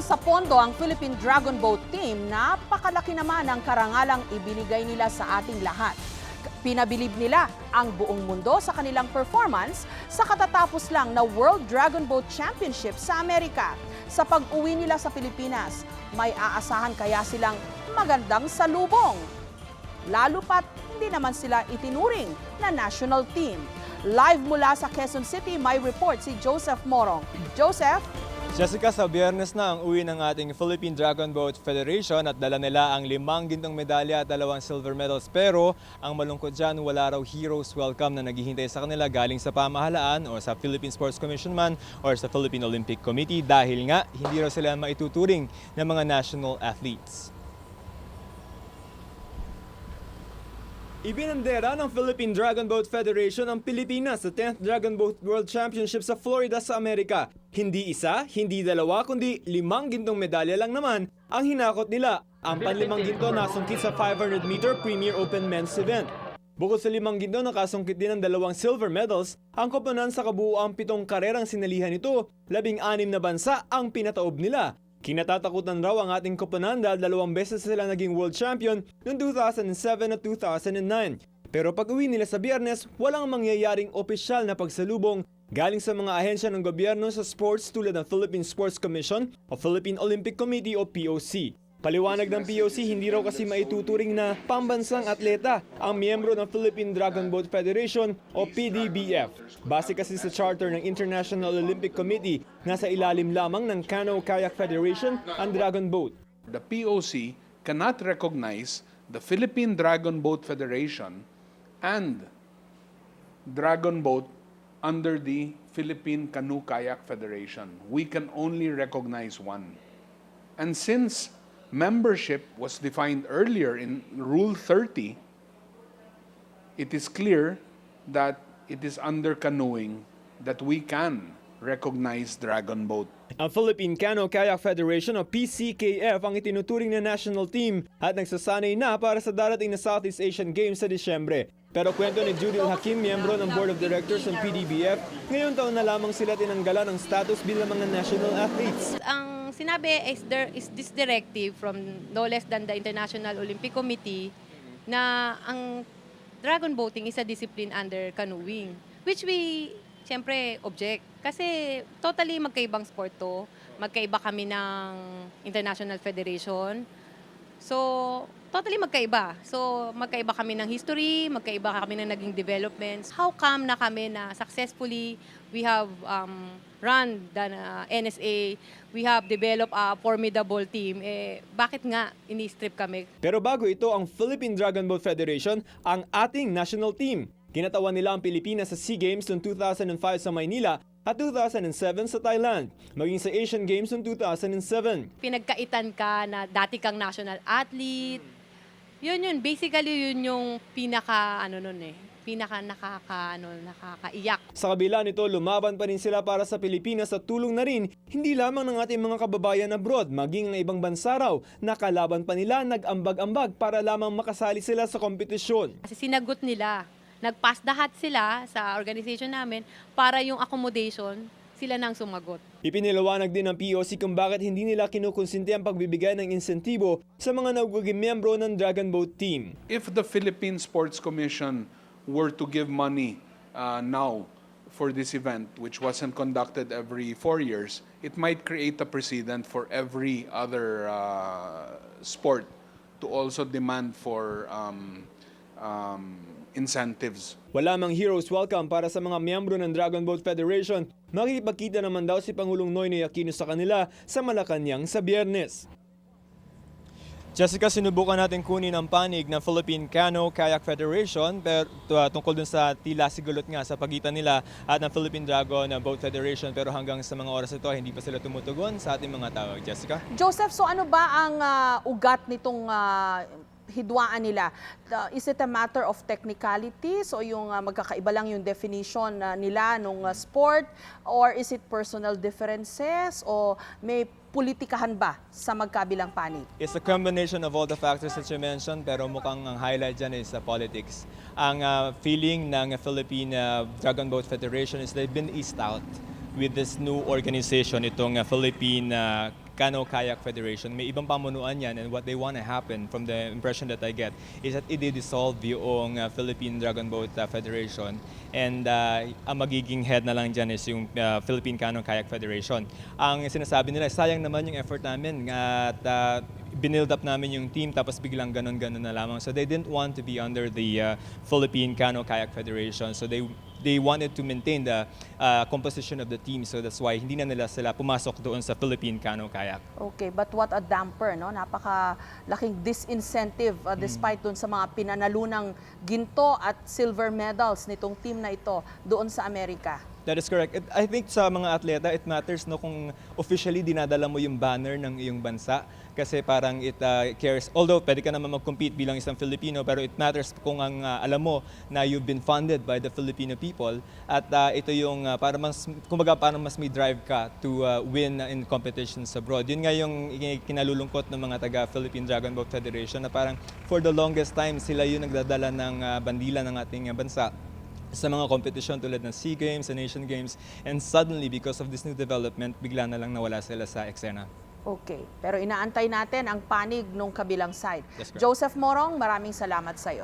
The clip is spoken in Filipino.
Sa pondo ang Philippine Dragon Boat Team, napakalaki naman ang karangalang ibinigay nila sa ating lahat. Pinabilib nila ang buong mundo sa kanilang performance sa katatapos lang na World Dragon Boat Championship sa Amerika. Sa pag-uwi nila sa Pilipinas, may aasahan kaya silang magandang salubong. Lalo pat hindi naman sila itinuring na national team. Live mula sa Quezon City, may report si Joseph Morong. Joseph? Jessica, sa biyernes na ang uwi ng ating Philippine Dragon Boat Federation at dala nila ang limang gintong medalya at dalawang silver medals. Pero ang malungkot dyan, wala raw heroes welcome na naghihintay sa kanila galing sa pamahalaan o sa Philippine Sports Commission man or sa Philippine Olympic Committee dahil nga hindi raw sila maituturing ng mga national athletes. Ibinandera ng Philippine Dragon Boat Federation ang Pilipinas sa 10th Dragon Boat World Championship sa Florida sa Amerika. Hindi isa, hindi dalawa, kundi limang gintong medalya lang naman ang hinakot nila. Ang panlimang ginto nasungkit sa 500 meter Premier Open Men's event. Bukod sa limang ginto, nakasungkit din ng dalawang silver medals. Ang koponan sa kabuuang pitong karerang sinalihan nito, labing anim na bansa ang pinataob nila. Kinatatakutan raw ang ating koponan dahil dalawang beses sila naging world champion noong 2007 at 2009. Pero pag uwi nila sa biyernes, walang mangyayaring opisyal na pagsalubong galing sa mga ahensya ng gobyerno sa sports tulad ng Philippine Sports Commission o Philippine Olympic Committee o POC. Paliwanag ng POC, hindi raw kasi maituturing na pambansang atleta ang miyembro ng Philippine Dragon Boat Federation o PDBF. Base kasi sa charter ng International Olympic Committee, nasa ilalim lamang ng Canoe Kayak Federation ang Dragon Boat. the POC cannot recognize the Philippine Dragon Boat Federation and Dragon Boat under the Philippine Canoe Kayak Federation. We can only recognize one. And since membership was defined earlier in Rule 30, it is clear that it is under canoeing that we can recognize Dragon Boat. Ang Philippine Canoe Kayak Federation o PCKF ang itinuturing na national team at nagsasanay na para sa darating na Southeast Asian Games sa Disyembre. Pero kwento ni Judith Hakim, miyembro ng Board of Directors ng PDBF, ngayon taon na lamang sila tinanggalan ng status bilang mga national athletes. Ang sinabi is there is this directive from no less than the International Olympic Committee na ang dragon boating is a discipline under canoeing which we siyempre object. Kasi totally magkaibang sport to. Magkaiba kami ng International Federation. So totally magkaiba so magkaiba kami ng history magkaiba kami ng naging developments how come na kami na successfully we have um, run the uh, NSA we have developed a formidable team eh bakit nga ini-strip kami Pero bago ito, ang Philippine Dragon Boat Federation ang ating national team. Kinatawan nila ang Pilipinas sa SEA Games noong 2005 sa Maynila at 2007 sa Thailand, maging sa Asian Games noong 2007. pinagkaitan ka na dati kang national athlete. Yun yun, basically yun yung pinaka ano nun eh, pinaka nakaka ano, nakakaiyak. Sa kabila nito, lumaban pa rin sila para sa Pilipinas at tulong na rin hindi lamang ng ating mga kababayan abroad, maging ng ibang bansa raw. Nakalaban pa nila, nag-ambag-ambag para lamang makasali sila sa kompetisyon. Kasi sinagot nila, nag-pass the hat sila sa organization namin para yung accommodation sila nang sumagot. Ipinilawanag din ng POC kung bakit hindi nila kinukonsinti ang pagbibigay ng insentibo sa mga naguging miyembro ng Dragon Boat Team. if the Philippine Sports Commission were to give money uh, now for this event, which wasn't conducted every four years, it might create a precedent for every other uh, sport to also demand for um, um, incentives. Wala mang heroes welcome para sa mga miyembro ng Dragon Boat Federation. Makikipagkita naman daw si Pangulong Noynoy Aquino sa kanila sa Malacanang sa biyernes. Jessica, sinubukan natin kunin ang panig ng Philippine Canoe Kayak Federation pero uh, tungkol dun sa tila sigulot nga sa pagitan nila at ng Philippine Dragon Boat Federation pero hanggang sa mga oras ito hindi pa sila tumutugon sa ating mga tawag. Jessica? Joseph, so ano ba ang ah, ugat nitong ah, hidwaan nila? Uh, is it a matter of technicalities o yung ah, magkakaiba lang yung definition ah, nila nung ah, sport or is it personal differences o may politikahan ba sa magkabilang panig? It's a combination of all the factors that you mentioned pero mukhang ang highlight dyan is the politics. Ang uh, feeling ng Philippine uh, Dragon Boat Federation is they've been eased out with this new organization, itong uh, Philippine uh, Cano Kayak Federation. May ibang pamunuan yan and what they want to happen from the impression that I get is that i-dissolve yung uh, Philippine Dragon Boat uh, Federation and uh, ang magiging head na lang dyan is yung uh, Philippine Cano Kayak Federation. Ang sinasabi nila, sayang naman yung effort namin at uh, binild up namin yung team tapos biglang ganon-ganon na lamang. So they didn't want to be under the uh, Philippine Cano Kayak Federation. So they they wanted to maintain the uh, composition of the team. So that's why hindi na nila sila pumasok doon sa Philippine Cano Kayak. Okay, but what a damper, no? Napaka laking disincentive uh, despite dun sa mga pinanalunang ginto at silver medals nitong team na ito doon sa Amerika. That is correct. It- I think sa mga atleta, it matters no kung officially dinadala mo yung banner ng iyong bansa kasi parang it uh, cares. Although pwede ka naman mag-compete bilang isang Filipino pero it matters kung ang uh, alam mo na you've been funded by the Filipino people at uh, ito yung uh, para mas kumbaga parang mas may drive ka to uh, win in competitions abroad. Yun nga yung kinalulungkot ng mga taga Philippine Dragon Boat Federation na parang for the longest time sila yung nagdadala ng uh, bandila ng ating uh, bansa sa mga kompetisyon tulad ng SEA Games, and Asian Games, and suddenly because of this new development, bigla na lang nawala sila sa eksena. Okay, pero inaantay natin ang panig nung kabilang side. Correct. Joseph Morong, maraming salamat sa iyo.